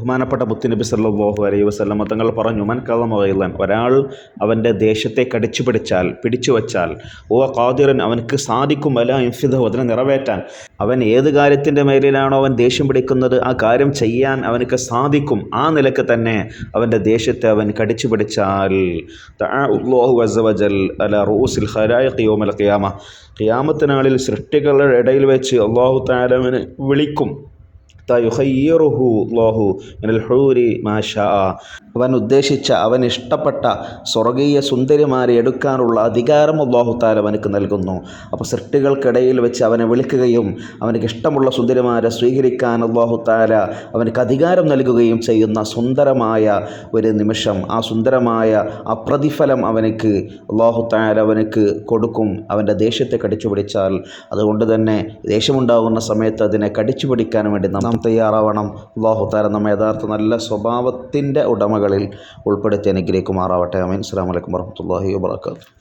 ബഹുമാനപ്പെട്ട മുത്തുനബി സല്ലാഹു അലൈഹി വസല്ലമ തങ്ങൾ പറഞ്ഞു മൻ കഥമ വൈലൻ ഒരാൾ അവന്റെ ദേശത്തെ കടിച്ചു പിടിച്ചാൽ പിടിച്ചു വച്ചാൽ ഓ ഖാദിറൻ അവനക്ക് സാധിക്കും അല ഇൻഫിദഹു അതിനെ നിറവേറ്റാൻ. അവൻ ഏത് കാര്യത്തിന്റെ മേലിലാണോ അവൻ ദേഷ്യം പിടിക്കുന്നത് ആ കാര്യം ചെയ്യാൻ അവനക്ക് സാധിക്കും. ആ നിലയ്ക്ക് തന്നെ അവന്റെ ദേശത്തെ അവൻ കടിച്ചു പിടിച്ചാൽ. ക്യാമത്തിനാളിൽ സൃഷ്ടികളുടെ ഇടയിൽ വെച്ച് അള്ളാഹു താലവന് വിളിക്കും. ലോഹു ഹൂരി അവൻ ഉദ്ദേശിച്ച അവൻ ഇഷ്ടപ്പെട്ട സ്വർഗീയ സുന്ദരിമാരെ എടുക്കാനുള്ള അധികാരം അള്ളാഹു താല അവനക്ക് നൽകുന്നു. അപ്പോൾ സൃഷ്ടികൾക്കിടയിൽ വെച്ച് അവനെ വിളിക്കുകയും അവനക്ക് ഇഷ്ടമുള്ള സുന്ദരിമാരെ സ്വീകരിക്കാൻ അള്ളാഹു താല അവനക്ക് അധികാരം നൽകുകയും ചെയ്യുന്ന സുന്ദരമായ ഒരു നിമിഷം ആ സുന്ദരമായ ആ പ്രതിഫലം അവനക്ക് അള്ളാഹു താല അവനക്ക് കൊടുക്കും. അവന്റെ ദേഷ്യത്തെ കടിച്ചു പിടിച്ചാൽ അതുകൊണ്ട് തന്നെ ദേഷ്യമുണ്ടാകുന്ന സമയത്ത് അതിനെ കടിച്ചു പിടിക്കാൻ വേണ്ടി നാം തയ്യാറാവണം. അള്ളാഹു താര നമ്മെ യഥാർത്ഥ നല്ല സ്വഭാവത്തിന്റെ ഉടമകളിൽ ഉൾപ്പെടുത്തി അനുഗ്രഹിക്കുമാറാവട്ടെ. അമീൻ അസ്സാം വലൈക്കും വർഹമത്തല്ലാഹി വാബർക്കാത്തു